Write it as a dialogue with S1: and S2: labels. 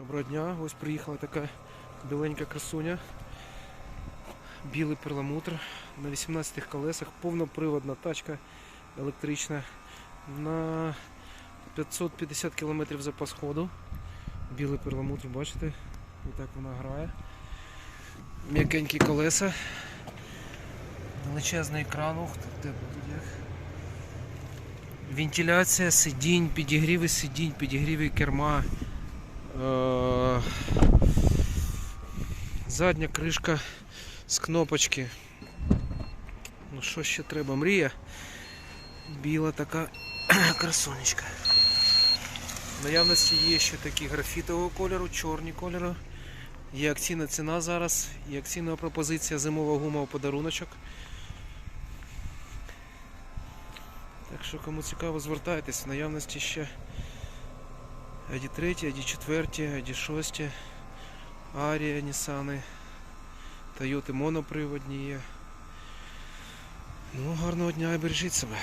S1: Доброго дня, ось приїхала така біленька красуня. Білий перламутр на 18 колесах, повноприводна тачка електрична на 550 км запас ходу. Білий перламутр, бачите? Отак вона грає. М'якенькі колеса. Величезний екран, ух, де як. Вентиляція, сидінь, підігріви сидінь, підігріви керма. Е, Задня кришка з кнопочки. Ну що ще треба? Мрія. Біла така красунечка. В наявності є ще такі графітового кольору, чорні кольору. Є акційна ціна зараз, є акційна пропозиція зимова гума у подаруночок. Так що кому цікаво, звертайтесь. В наявності ще ID 3, ID 4, ID 6, Арія, Нісани, Тойоти моноприводні. Ну, гарного дня і бережіть себе.